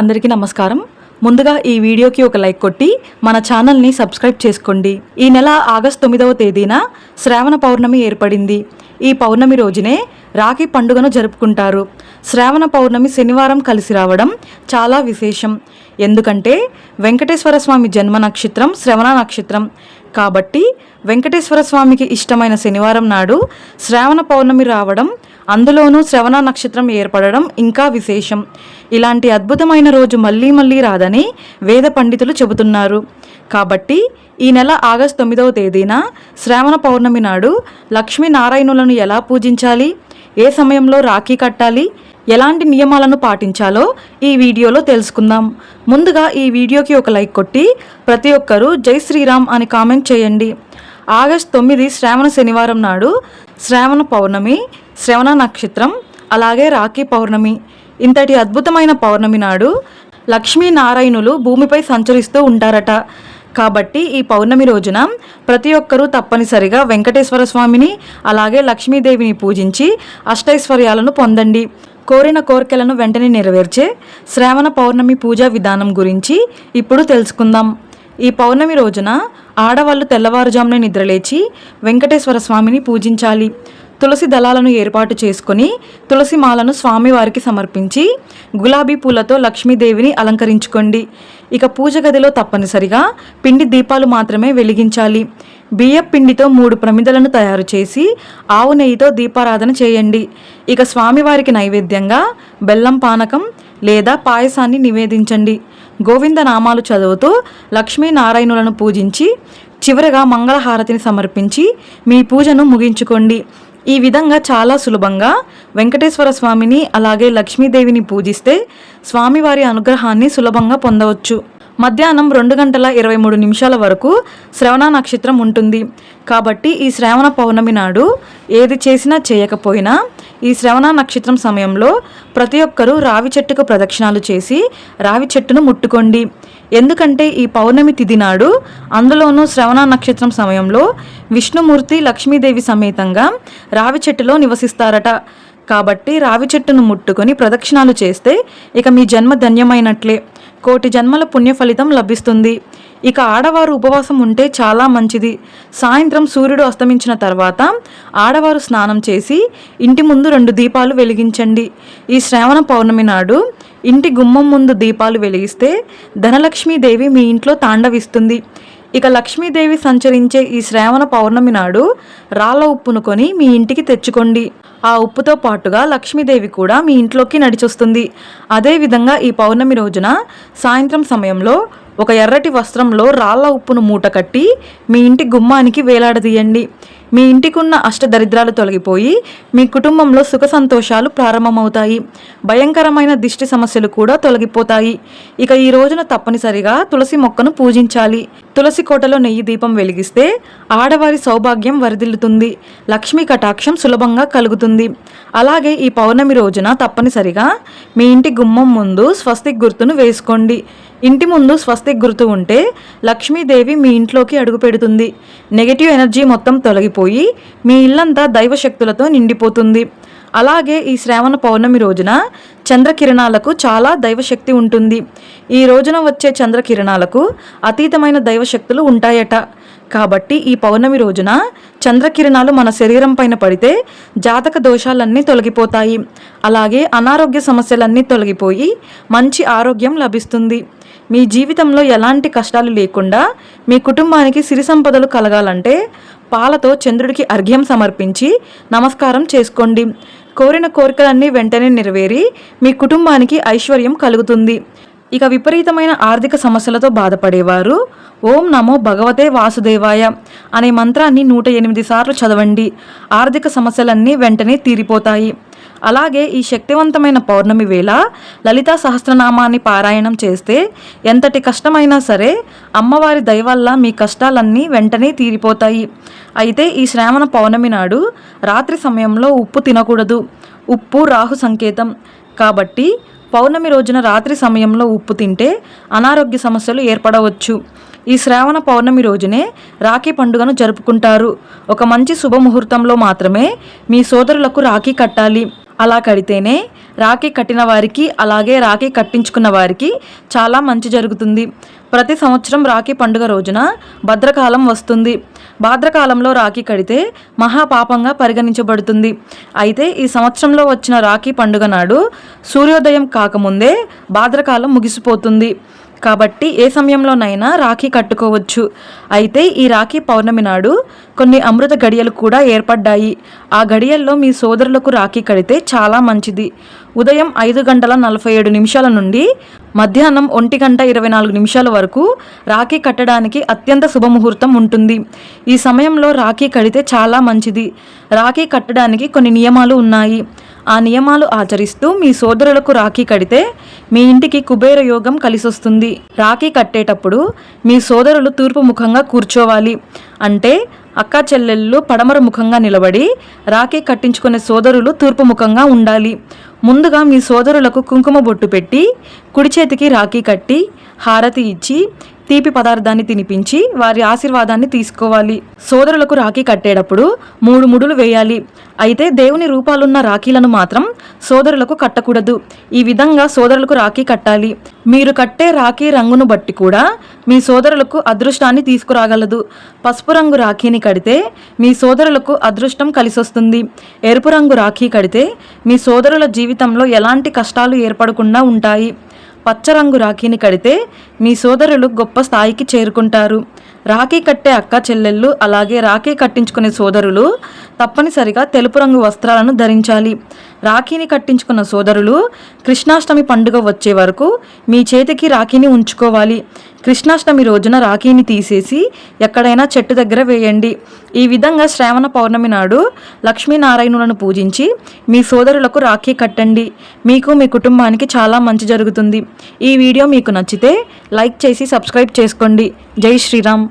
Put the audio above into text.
అందరికీ నమస్కారం. ముందుగా ఈ వీడియోకి ఒక లైక్ కొట్టి మన ఛానల్ని సబ్స్క్రైబ్ చేసుకోండి. ఈ నెల ఆగస్ట్ తొమ్మిదవ తేదీన శ్రావణ పౌర్ణమి ఏర్పడింది. ఈ పౌర్ణమి రోజునే రాఖీ పండుగను జరుపుకుంటారు. శ్రావణ పౌర్ణమి శనివారం కలిసి రావడం చాలా విశేషం. ఎందుకంటే వెంకటేశ్వర స్వామి జన్మ నక్షత్రం శ్రవణ నక్షత్రం. కాబట్టి వెంకటేశ్వర స్వామికి ఇష్టమైన శనివారం నాడు శ్రావణ పౌర్ణమి రావడం అందులోనూ శ్రవణ నక్షత్రం ఏర్పడడం ఇంకా విశేషం. ఇలాంటి అద్భుతమైన రోజు మళ్ళీ మళ్ళీ రాదని వేద పండితులు చెబుతున్నారు. కాబట్టి ఈ నెల ఆగస్టు తొమ్మిదవ తేదీన శ్రావణ పౌర్ణమి నాడు లక్ష్మీనారాయణులను ఎలా పూజించాలి? ఏ సమయంలో రాఖీ కట్టాలి? ఎలాంటి నియమాలను పాటించాలో ఈ వీడియోలో తెలుసుకుందాం. ముందుగా ఈ వీడియోకి ఒక లైక్ కొట్టి ప్రతి ఒక్కరూ జై శ్రీరామ్ అని కామెంట్ చేయండి. ఆగస్ట్ తొమ్మిది శ్రావణ శనివారం నాడు శ్రావణ పౌర్ణమి శ్రవణ నక్షత్రం అలాగే రాఖీ పౌర్ణమి. ఇంతటి అద్భుతమైన పౌర్ణమి నాడు లక్ష్మీనారాయణులు భూమిపై సంచరిస్తూ ఉంటారట. కాబట్టి ఈ పౌర్ణమి రోజున ప్రతి ఒక్కరూ తప్పనిసరిగా వెంకటేశ్వర స్వామిని అలాగే లక్ష్మీదేవిని పూజించి అష్టైశ్వర్యాలను పొందండి. కోరిన కోరికలను వెంటనే నెరవేర్చే శ్రావణ పౌర్ణమి పూజా విధానం గురించి ఇప్పుడు తెలుసుకుందాం. ఈ పౌర్ణమి రోజున ఆడవాళ్ళు తెల్లవారుజామునే నిద్రలేచి వెంకటేశ్వర స్వామిని పూజించాలి. తులసి దళాలను ఏర్పాటు చేసుకొని తులసి మాలను స్వామివారికి సమర్పించి గులాబీ పూలతో లక్ష్మీదేవిని అలంకరించుకోండి. ఇక పూజ గదిలో తప్పనిసరిగా పిండి దీపాలు మాత్రమే వెలిగించాలి. బియ్యం పిండితో మూడు ప్రమిదలను తయారు చేసి ఆవు నెయ్యితో దీపారాధన చేయండి. ఇక స్వామివారికి నైవేద్యంగా బెల్లం పానకం లేదా పాయసాన్ని నివేదించండి. గోవింద నామాలు చదువుతూ లక్ష్మీనారాయణులను పూజించి చివరగా మంగళహారతిని సమర్పించి మీ పూజను ముగించుకోండి. ఈ విధంగా చాలా సులభంగా వెంకటేశ్వర స్వామిని అలాగే లక్ష్మీదేవిని పూజిస్తే స్వామివారి అనుగ్రహాన్ని సులభంగా పొందవచ్చు. మధ్యాహ్నం రెండు గంటల ఇరవై మూడు నిమిషాల వరకు శ్రవణ నక్షత్రం ఉంటుంది. కాబట్టి ఈ శ్రావణ పౌర్ణమి నాడు ఏది చేసినా చేయకపోయినా ఈ శ్రవణ నక్షత్రం సమయంలో ప్రతి ఒక్కరూ రావి చెట్టుకు ప్రదక్షిణాలు చేసి రావి చెట్టును ముట్టుకోండి. ఎందుకంటే ఈ పౌర్ణమి తిథి నాడు అందులోనూ శ్రవణ నక్షత్రం సమయంలో విష్ణుమూర్తి లక్ష్మీదేవి సమేతంగా రావి చెట్టులో నివసిస్తారట. కాబట్టి రావి చెట్టును ముట్టుకొని ప్రదక్షిణాలు చేస్తే ఇక మీ జన్మ ధన్యమైనట్లే. కోటి జన్మల పుణ్య ఫలితం లభిస్తుంది. ఇక ఆడవారు ఉపవాసం ఉంటే చాలా మంచిది. సాయంత్రం సూర్యుడు అస్తమించిన తర్వాత ఆడవారు స్నానం చేసి ఇంటి ముందు రెండు దీపాలు వెలిగించండి. ఈ శ్రావణ పౌర్ణమి నాడు ఇంటి గుమ్మం ముందు దీపాలు వెలిగిస్తే ధనలక్ష్మీదేవి మీ ఇంట్లో తాండవిస్తుంది. ఇక లక్ష్మీదేవి సంచరించే ఈ శ్రావణ పౌర్ణమి నాడు రాళ్ళ ఉప్పును కొని మీ ఇంటికి తెచ్చుకోండి. ఆ ఉప్పుతో పాటుగా లక్ష్మీదేవి కూడా మీ ఇంట్లోకి నడిచొస్తుంది. అదేవిధంగా ఈ పౌర్ణమి రోజున సాయంత్రం సమయంలో ఒక ఎర్రటి వస్త్రంలో రాళ్ళ ఉప్పును మూట కట్టి మీ ఇంటి గుమ్మానికి వేలాడదీయండి. మీ ఇంటికున్న అష్టదరిద్రాలు తొలగిపోయి మీ కుటుంబంలో సుఖ సంతోషాలు ప్రారంభమవుతాయి. భయంకరమైన దిష్టి సమస్యలు కూడా తొలగిపోతాయి. ఇక ఈ రోజున తప్పనిసరిగా తులసి మొక్కను పూజించాలి. తులసి కోటలో నెయ్యి దీపం వెలిగిస్తే ఆడవారి సౌభాగ్యం వరిదిల్లుతుంది. లక్ష్మీ కటాక్షం సులభంగా కలుగుతుంది. అలాగే ఈ పౌర్ణమి రోజున తప్పనిసరిగా మీ ఇంటి గుమ్మం ముందు స్వస్తిక్ గుర్తును వేసుకోండి. ఇంటి ముందు స్వస్తిక్ గుర్తు ఉంటే లక్ష్మీదేవి మీ ఇంట్లోకి అడుగు పెడుతుంది ఎనర్జీ మొత్తం తొలగిపోయి మీ ఇల్లంతా దైవశక్తులతో నిండిపోతుంది. అలాగే ఈ శ్రావణ పౌర్ణమి రోజున చంద్రకిరణాలకు చాలా దైవశక్తి ఉంటుంది. ఈ రోజున వచ్చే చంద్రకిరణాలకు అతీతమైన దైవశక్తులు ఉంటాయట. కాబట్టి ఈ పౌర్ణమి రోజున చంద్రకిరణాలు మన శరీరం పైన పడితే జాతక దోషాలన్నీ తొలగిపోతాయి. అలాగే అనారోగ్య సమస్యలన్నీ తొలగిపోయి మంచి ఆరోగ్యం లభిస్తుంది. మీ జీవితంలో ఎలాంటి కష్టాలు లేకుండా మీ కుటుంబానికి సిరి సంపదలు కలగాలంటే పాలతో చంద్రుడికి అర్ఘ్యం సమర్పించి నమస్కారం చేసుకోండి. కోరిన కోరికలన్నీ వెంటనే నెరవేరి మీ కుటుంబానికి ఐశ్వర్యం కలుగుతుంది. ఇక విపరీతమైన ఆర్థిక సమస్యలతో బాధపడేవారు ఓం నమో భగవతే వాసుదేవాయ అనే మంత్రాన్ని నూట ఎనిమిది సార్లు చదవండి. ఆర్థిక సమస్యలన్నీ వెంటనే తీరిపోతాయి. అలాగే ఈ శక్తివంతమైన పౌర్ణమి వేళ లలితా సహస్రనామాన్ని పారాయణం చేస్తే ఎంతటి కష్టమైనా సరే అమ్మవారి దయ వల్ల మీ కష్టాలన్నీ వెంటనే తీరిపోతాయి. అయితే ఈ శ్రావణ పౌర్ణమి నాడు రాత్రి సమయంలో ఉప్పు తినకూడదు. ఉప్పు రాహు సంకేతం. కాబట్టి పౌర్ణమి రోజున రాత్రి సమయంలో ఉప్పు తింటే అనారోగ్య సమస్యలు ఏర్పడవచ్చు. ఈ శ్రావణ పౌర్ణమి రోజునే రాఖీ పండుగను జరుపుకుంటారు. ఒక మంచి శుభముహూర్తంలో మాత్రమే మీ సోదరులకు రాఖీ కట్టాలి. అలా కడితేనే రాఖీ కట్టిన వారికి అలాగే రాఖీ కట్టించుకున్న వారికి చాలా మంచి జరుగుతుంది. ప్రతి సంవత్సరం రాఖీ పండుగ రోజున భద్రకాలం వస్తుంది. భాద్రకాలంలో రాఖీ కడితే మహాపాపంగా పరిగణించబడుతుంది. అయితే ఈ సంవత్సరంలో వచ్చిన రాఖీ పండుగ నాడు సూర్యోదయం కాకముందే భాద్రకాలం ముగిసిపోతుంది. కాబట్టి ఏ సమయంలోనైనా రాఖీ కట్టుకోవచ్చు. అయితే ఈ రాఖీ పౌర్ణమి నాడు కొన్ని అమృత గడియలు కూడా ఏర్పడ్డాయి. ఆ గడియల్లో మీ సోదరులకు రాఖీ కడితే చాలా మంచిది. ఉదయం ఐదు గంటల నలభై ఏడు నిమిషాల నుండి మధ్యాహ్నం ఒంటి గంట ఇరవై నాలుగు నిమిషాల వరకు రాఖీ కట్టడానికి అత్యంత శుభముహూర్తం ఉంటుంది. ఈ సమయంలో రాఖీ కడితే చాలా మంచిది. రాఖీ కట్టడానికి కొన్ని నియమాలు ఉన్నాయి. ఆ నియమాలు ఆచరిస్తూ మీ సోదరులకు రాఖీ కడితే మీ ఇంటికి కుబేర యోగం కలిసొస్తుంది. రాఖీ కట్టేటప్పుడు మీ సోదరులు తూర్పు ముఖంగా కూర్చోవాలి. అంటే అక్కా చెల్లెళ్ళు పడమర ముఖంగా నిలబడి రాఖీ కట్టించుకునే సోదరులు తూర్పు ముఖంగా ఉండాలి. ముందుగా మీ సోదరులకు కుంకుమ బొట్టు పెట్టి కుడి చేతికి రాఖీ కట్టి హారతి ఇచ్చి తీపి పదార్థాన్ని తినిపించి వారి ఆశీర్వాదాన్ని తీసుకోవాలి. సోదరులకు రాఖీ కట్టేటప్పుడు మూడు ముడులు వేయాలి. అయితే దేవుని రూపాలున్న రాఖీలను మాత్రం సోదరులకు కట్టకూడదు. ఈ విధంగా సోదరులకు రాఖీ కట్టాలి. మీరు కట్టే రాఖీ రంగును బట్టి కూడా మీ సోదరులకు అదృష్టాన్ని తీసుకురాగలదు. పసుపు రంగు రాఖీని కడితే మీ సోదరులకు అదృష్టం కలిసొస్తుంది. ఎరుపు రంగు రాఖీ కడితే మీ సోదరుల జీవితంలో ఎలాంటి కష్టాలు ఏర్పడకుండా ఉంటాయి. పచ్చరంగు రాఖీని కడితే మీ సోదరులు గొప్ప స్థాయికి చేరుకుంటారు. రాఖీ కట్టే అక్క చెల్లెళ్ళు అలాగే రాఖీ కట్టించుకునే సోదరులు తప్పనిసరిగా తెలుపు రంగు వస్త్రాలను ధరించాలి. రాఖీని కట్టించుకున్న సోదరులు కృష్ణాష్టమి పండుగ వచ్చే వరకు మీ చేతికి రాఖీని ఉంచుకోవాలి. కృష్ణాష్టమి రోజున రాఖీని తీసేసి ఎక్కడైనా చెట్టు దగ్గర వేయండి. ఈ విధంగా శ్రావణ పౌర్ణమి నాడు లక్ష్మీనారాయణులను పూజించి మీ సోదరులకు రాఖీ కట్టండి. మీకు మీ కుటుంబానికి చాలా మంచి జరుగుతుంది. ఈ వీడియో మీకు నచ్చితే లైక్ చేసి సబ్స్క్రైబ్ చేసుకోండి. జై శ్రీరామ్.